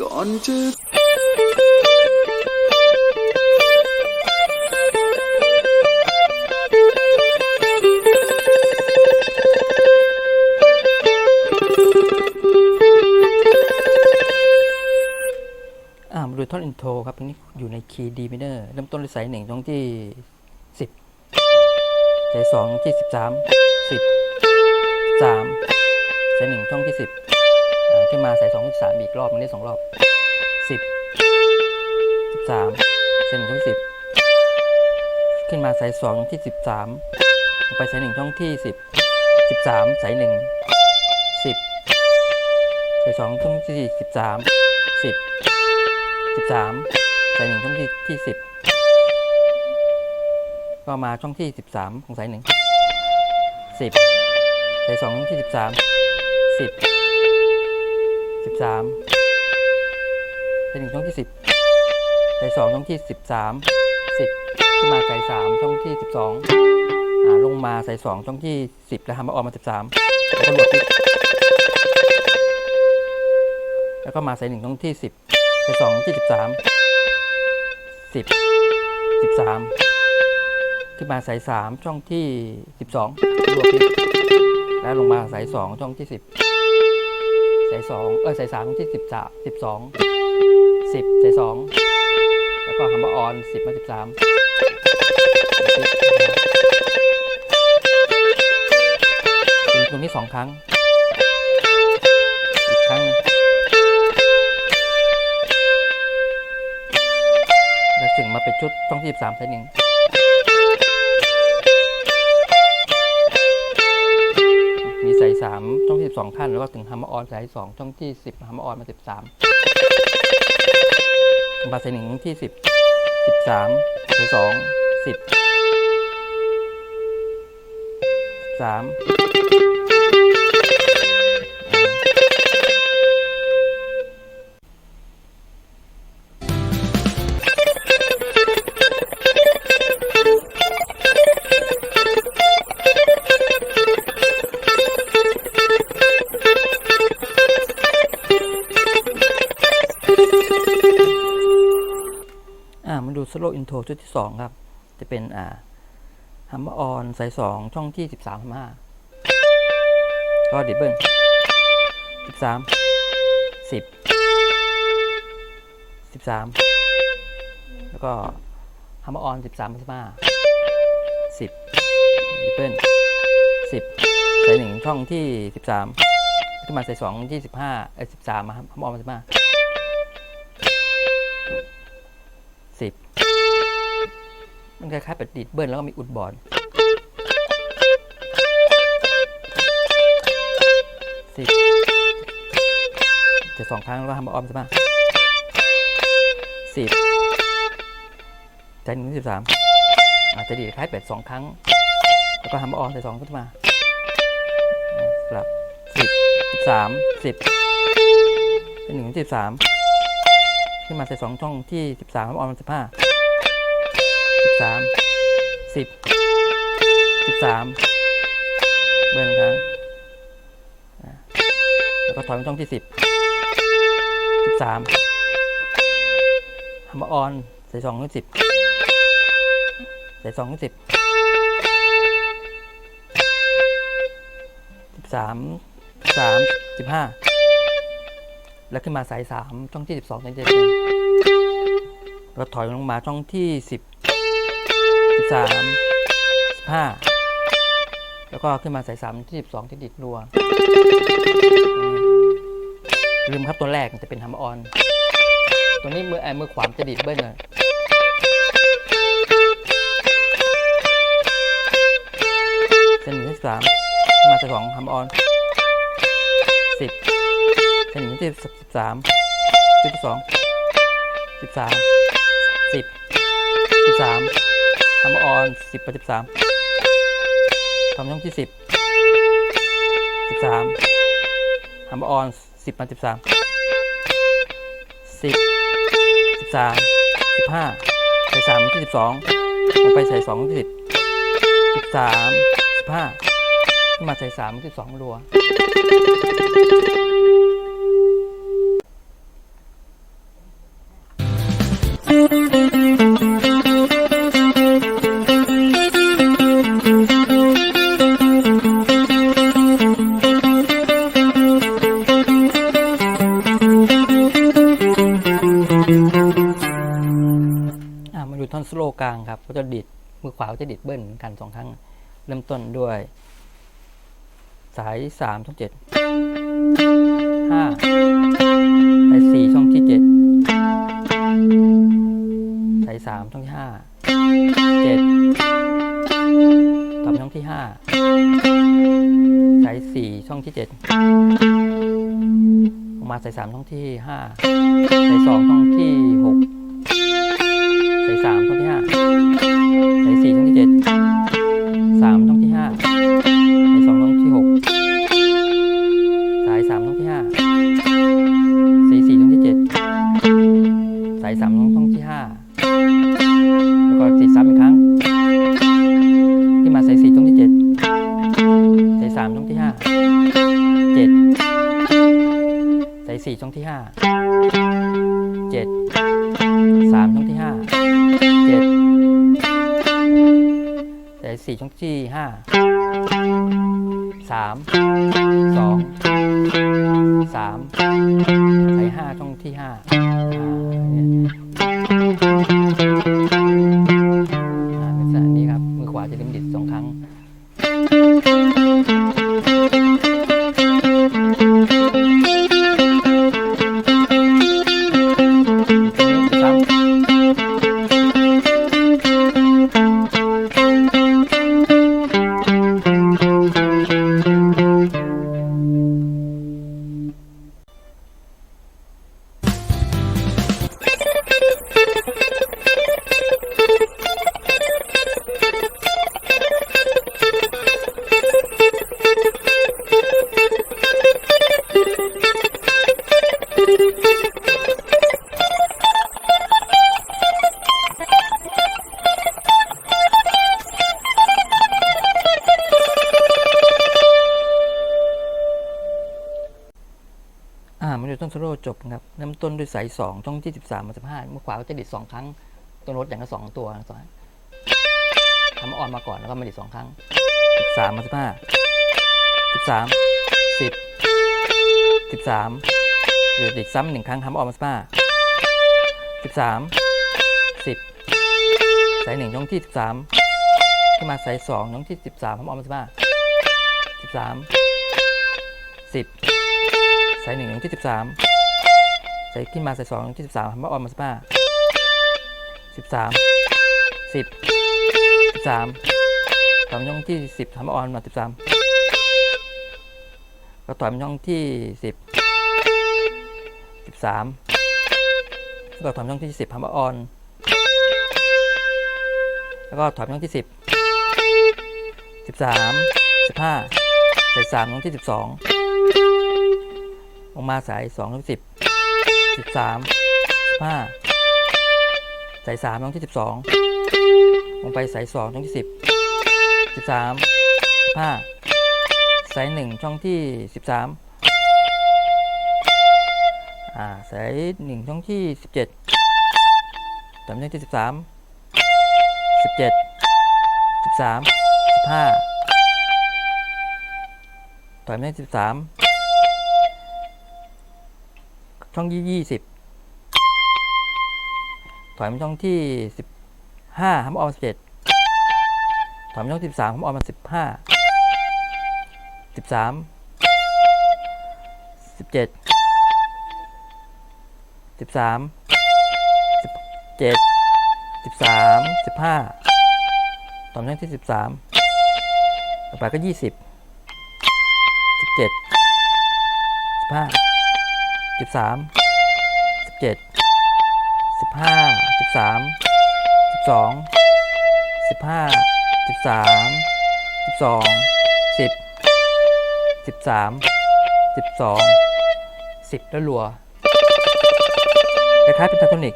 ก่อนจะอ่ามาดูท่อนอินโทรครับอันนี้อยู่ในคีย์ดีมิเนอร์เริ่มต้นด้วยสายหนึ่งช่องที่สิบสายสองที่สิบสามสิบสามสายหนึ่งช่องที่สิบ ขึ้นมาสายสองที่สามอีกรอบมันได้สองรอบสิบสิบสามใสายหนึ่งช่องที่สิบขึ้นมาสายสองที่สิบสามไปใสายหนึ่งช่องที่สิบสิบสามใสายหนึ่งสิบใสายสองช่องที่สิบสามสิบสิบสามใสายหนึ่งช่องที่ที่สิบก็มาช่องที่สิบสามของสายหนึ่งสิบใสายสองช่องที่สิบสามสิบ สิบสามสายหนึ่งช่องที่สิบสายสองช่องที่สิบสามสิบที่มาสายสามช่องที่สิบสองอ่าลงมาสายสองช่องที่สิบแล้วทำมาออกมาสิบสามแล้วก็รวดปิดแล้วก็มาสายหนึ่งช่องที่สิบสายสองที่สิบสามสิบสิบสามขึ้นมาสายสามช่องที่สิบสองรวบพิกแล้วลงมาสายสองช่องที่สิบ สายสองเออสายสามที่สิบสามสิบสองสิบสายสองแล้วก็ฮัมเบอร์ออนสิบมาสิบสามเป็นตรงนี้สองครั้ง อีกครั้งหนึงแล้วถึงมาเป็นชุดช่องที่13สายหนึ่ง มีสายสามช่องที่สองขั้น แล้วก็ถึงฮัมเมอร์ออนสายสองช่องที่สิบฮัมเมอร์ออนมาสิบสามาสายหนึ่งที่สิบสิบสามสายสองสิบสาม สโลอินโทรชุดที่สองครับ จะเป็นอ่าฮัมเมอร์ออนสายสองช่องที่สิบสามห้าก็ดิบเบิลสิบสามสิบสิบสามแล้วก็ฮัมเมอร์ออนสิบสามสิบห้าสิบดิบเบิลสิบสายหนึ่งช่องที่สิบสามขึ้นมาสายสองที่สิบห้าเออสิบสามมาฮัมเมอร์ออนสิบห้า สิบมันคล้ายๆแบบดีดเบิ้ลแล้วก็มีอุดบอลสิบจะสองครั้งแล้วก็ทำมาออมใช่ไหมสิบใจหนึ่งสิบสามอาจจะดีดคล้ายเป็ดสองครั้ง แล้วก็ทำมาออมใส่สองขึ้นมาสลับสิบสิบสามสิบเป็นหนึ่งถึงสิบสาม ขึ้นมาใส่สองช่องที่สิบสามออนสิบห้าสิบสามสิบสิบสามเบิ้ลครั้งแล้วก็ถอยมาช่องที่สิบสิบสามฮัมเมอร์ออนใส่สองที่สิบใส่สองที่สิบสิบสามสามสิบห้า แล้วขึ้นมาสายสามช่องที่สิบสองช่องที่สิบแล้วถอยลงมาช่องที่สิบสิบสามสิบห้าแล้วก็ขึ้นมาสายสามที่สิบสองที่ดิดรัวลืมครับตัวแรกจะเป็นฮัมออน ตัวนี้มือไอ้มือขวามจะดิดเบิ้ลเลยเส้นหนึ่งที่สามมาสายสองฮัมออนสิบ เส้นหนึ่งที่สิบสามจุดที่สองสิบสามสิบสิบสามทำออนสิบไปสิบสามทำช่องที่สิบสิบสามทำออนสิบมาสิบสามสิบสิบสามสิบห้าใส่สามที่สิบสองลงไปใส่สองที่สิบสิบสามสิบห้ามาใส่สามที่สองรัว สโลกางครับก็จะดีดมือขวาจะดีดเบิ้ลเหมือนกันสองครั้ง เริ่มต้นด้วย สายสามช่องเจ็ดห้าสายสี่ช่องที่เจ็ดสายสามช่องที่ห้าเจ็ดต่อไปช่องที่ห้าสายสี่ช่องที่เจ็ดลงมาสายสามช่องที่ห้าสายสองช่องที่หก สามช่องที่ห้าสายสี่ช่องที่เจ็ดสามช่องที่ห้าสายสองช่องที่หกสายสามช่องที่ห้าสายสี่ช่องที่เจ็ดสายสามช่องที่ห้าแล้วก็สีซ้ำอีกครั้ง ที่มาสายสี่ช่องที่เจ็ดสายสามช่องที่ห้าเจ็ดสายสี่ช่องที่ห้าเจ็ดสามช่องที่ห้า เจ็ดสายสี่ช่องที่ห้าสามสองสามสายห้าช่องที่ห้า อ่ามันจะต้นโซโล่จบนะครับเริ่มต้นด้วยสายสองช่องที่สิบสามมาสิบห้าเมื่อขวาก็จะดิดสองครั้งตัวโน้ตอย่างละสองตัวนะสองทำออนมาก่อนแล้วก็มาดิดสองครั้งสิบสามมาสิบห้าสิบสามสิบสิบสามหรือดิดซ้ำหนึ่งครั้งทำออนมาสิบห้าสิบสามสิบสายหนึ่งช่องที่สิบสามขึ้นมาสายสองช่องที่สิบสามทำออนมาสิบห้าสิบสามสิบ สายหนึ่งถึงที่สิบสามสายขึ้นมาใสายสองถึงที่สิบสามทำว่าออนมาสิบห้าสิบสามสิบสิบสามถอยมาช่องที่สิบทำว่าออนมาสิบสามก็ถอยมาช่องที่สิบสิบสามแล้วก็ถอยมาช่องที่สิบทำว่าออนแล้วก็ถอยมาช่องที่สิบสิบสามสิบห้าใสายสามช่องที่สิบสอง ลงมาสายสองถึงสิบสิบสามห้าสายสามช่องที่สิบสองลงไปสายสองช่องที่สิบสิบสามห้าสายหนึ่งช่องที่สิบสามอ่าสายหนึ่งช่องที่สิบเจ็ดตามช่องที่สิบสามสิบเจ็ดสิบสามสิบห้าต่อยไม่ได้สิบสาม ช่องยี่ยี่สิบถอยมาช่องที่สิบห้าทำออมสิบเจ็ดถอยมาช่องสิบสามทำออมมาสิบห้าสิบสามสิบเจ็ดสิบสามสิบเจ็ดสิบสามสิบห้าถอยมาช่องที่สิบสามต่อไปก็ยี่สิบสิบเจ็ดสิบห้า สิบสามสิบเจ็ดสิบห้าสิบสามสิบสองสิบห้าสิบสามสิบสองสิบสิบสามสิบสองสิบแล้วรัวคล้ายๆเป็นทาโทนิก